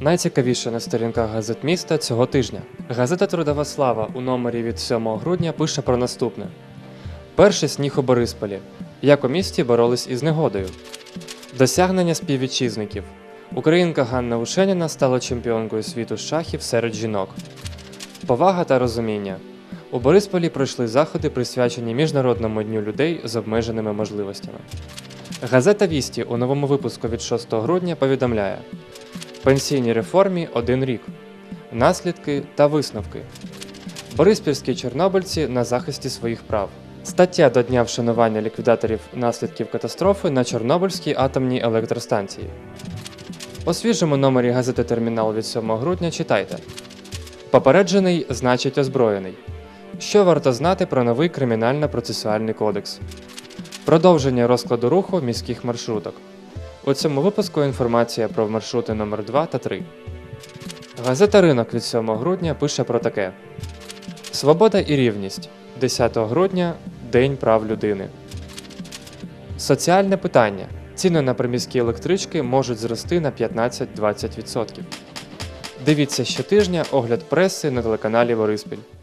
Найцікавіше на сторінках газет міста цього тижня. Газета Трудова слава у номері від 7 грудня пише про наступне: Перший сніг у Борисполі. Як у місті боролись із негодою. Досягнення співвітчизників. Українка Ганна Ушеніна стала чемпіонкою світу шахів серед жінок. Повага та розуміння. У Борисполі пройшли заходи, присвячені Міжнародному дню людей з обмеженими можливостями. Газета Вісті у новому випуску від 6 грудня повідомляє: Пенсійній реформі один рік. Наслідки та висновки. Бориспільські чорнобильці на захисті своїх прав. Стаття до Дня вшанування ліквідаторів наслідків катастрофи на Чорнобильській атомній електростанції. У свіжому номері газети Термінал від 7 грудня читайте: Попереджений значить озброєний. Що варто знати про новий кримінально-процесуальний кодекс? Продовження розкладу руху міських маршруток. У цьому випуску інформація про маршрути номер 2 та 3. Газета Ринок від 7 грудня пише про таке: Свобода і рівність. 10 грудня День прав людини. Соціальне питання. Ціни на приміські електрички можуть зрости на 15-20%. Дивіться щотижня огляд преси на телеканалі Бориспіль.